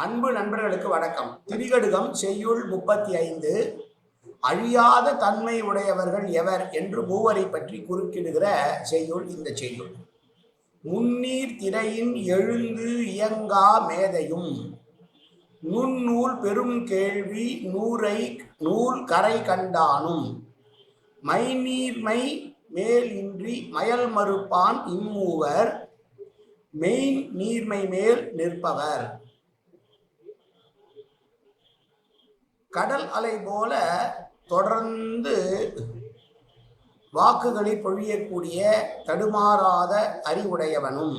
அன்பு நண்பர்களுக்கு வணக்கம். திரிகடுகம் செய்யுள் முப்பத்தி ஐந்து அழியாத தன்மை உடையவர்கள் எவர் என்று மூவரை பற்றி குறுக்கிடுகிற செய்யுள் இந்த செய்யுள். முன்னீர் திரையின் எழுந்து இயங்கா மேதையும் நுண்ணூல் பெரும் கேள்வி நூரை நூல் கரை கண்டானும். மைநீர்மை மேலின்றி இன்றி மயல் மறுப்பான் இம்மூவர் மெய் நீர்மை மேல் நிற்பவர். கடல் அலை போல தொடர்ந்து வாக்குகளை பொழியக்கூடிய தடுமாறாத அறிவுடையவனும்.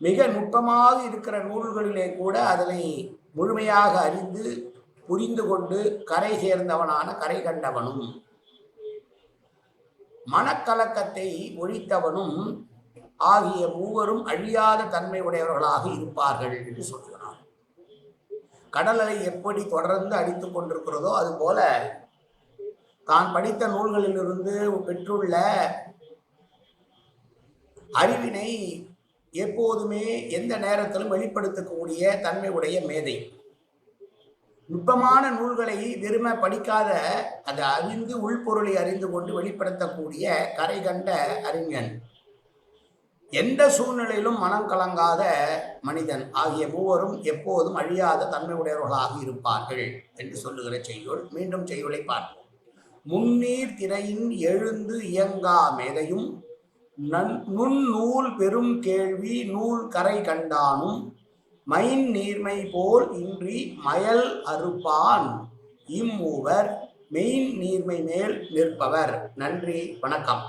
மிக நுட்பமாக இருக்கிற நூல்களிலே கூட அதனை முழுமையாக அறிந்து புரிந்து கொண்டு கரை சேர்ந்தவனான கரை கண்டவனும். மனக்கலக்கத்தை ஒழித்தவனும் ஆகிய மூவரும் அழியாத தன்மை உடையவர்களாக இருப்பார்கள் என்று சொல்கிறான். கடல் அலை எப்படி தொடர்ந்து அடித்து கொண்டிருக்கிறதோ அதுபோல தான் படித்த நூல்களிலிருந்து பெற்றுள்ள அறிவினை எப்போதுமே எந்த நேரத்திலும் வெளிப்படுத்தக்கூடிய தன்மை உடைய மேதை. நுட்பமான நூல்களை வெறும படிக்காத அதை அறிந்து உள்பொருளை அறிந்து கொண்டு வெளிப்படுத்தக்கூடிய கரை கண்ட அறிஞன். எந்த சூழ்நிலையிலும் மனம் கலங்காத மனிதன் ஆகிய மூவரும் எப்போதும் அழியாத தன்மை உடையவர்களாக இருப்பார்கள் என்று சொல்லுகிற செய்யுள். மீண்டும் செய்யுளை பார்ப்போம். முன்னீர் திரையின் எழுந்து இயங்கா மேதையும் நன் நுண்ணூல் பெரும் கேள்வி நூல் கரை கண்டானும் மைன் நீர்மை போல் இன்றி மயல் அறுப்பான் இம்மூவர் மெயின் நீர்மை மேல் நிற்பவர். நன்றி வணக்கம்.